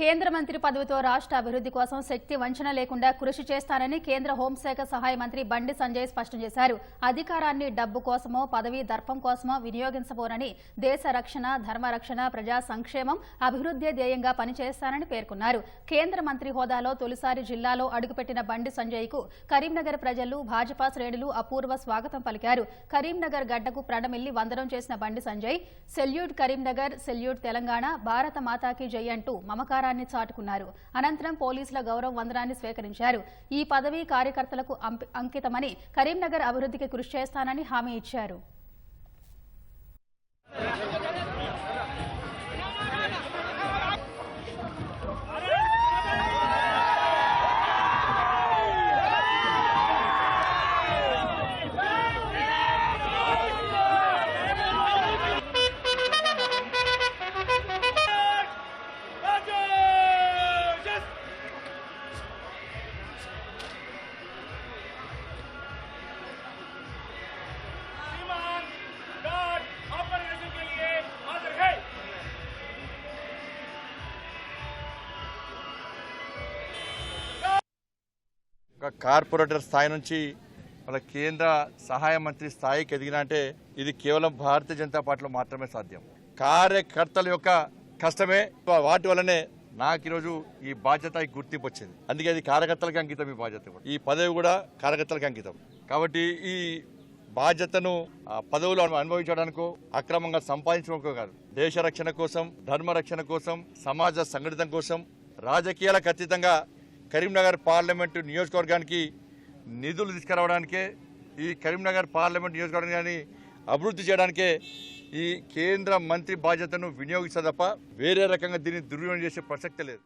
కేంద్ర మంత్రి పదవితో రాష్ట్ర అభివృద్ధి కోసం శక్తి వంచన లేకుండా కృషి చేస్తానని కేంద్ర హోంశాఖ సహాయ మంత్రి బండి సంజయ్ స్పష్టం చేశారు. అధికారాన్ని డబ్బు కోసమో పదవి దర్పం కోసమో వినియోగించబోనని దేశ రక్షణ ధర్మరక్షణ ప్రజా సంక్షేమం అభివృద్ధి ధ్యేయంగా పనిచేస్తానని పేర్కొన్నారు. కేంద్ర మంత్రి హోదాలో తొలిసారి జిల్లాలో అడుగుపెట్టిన బండి సంజయ్కు కరీంనగర్ ప్రజలు భాజపా శ్రేణులు అపూర్వ స్వాగతం పలికారు. కరీంనగర్ గడ్డకు ప్రణమిల్లి వందనం చేసిన బండి సంజయ్ సెల్యూట్ కరీంనగర్ సెల్యూట్ తెలంగాణ భారత మాతాకి జై అంటూ మమకారాన్ని చాటుకున్నారు. అనంతరం పోలీసుల గౌరవ వందనాన్ని స్వీకరించారు. ఈ పదవి కార్యకర్తలకు అంకితమని కరీంనగర్ అభివృద్ధికి కృషి చేస్తానని హామీ ఇచ్చారు. కార్పొరేటర్ స్థాయి నుంచి మన కేంద్ర సహాయ మంత్రి స్థాయికి ఎదిగిన అంటే ఇది కేవలం భారతీయ జనతా పార్టీలో మాత్రమే సాధ్యం. కార్యకర్తల యొక్క కష్టమే. వాటి వల్లనే నాకు ఈరోజు ఈ బాధ్యత గుర్తింపు వచ్చింది. అందుకే అది కార్యకర్తలకు అంకితం ఈ బాధ్యత కూడా. ఈ పదవి కూడా కార్యకర్తలకు అంకితం. కాబట్టి ఈ బాధ్యతను పదవులు అనుభవించడానికో అక్రమంగా సంపాదించడానికో కాదు. దేశ రక్షణ కోసం ధర్మ రక్షణ కోసం సమాజ సంఘటితం కోసం రాజకీయాలకు అతీతంగా కరీంనగర్ పార్లమెంటు నియోజకవర్గానికి నిధులు తీసుకురావడానికే ఈ కరీంనగర్ పార్లమెంట్ నియోజకవర్గాన్ని అభివృద్ధి చేయడానికే ఈ కేంద్ర మంత్రి బాధ్యతను వినియోగిస్తా తప్ప వేరే రకంగా దీన్ని దుర్వినియోగం చేసే ప్రసక్తి లేదు.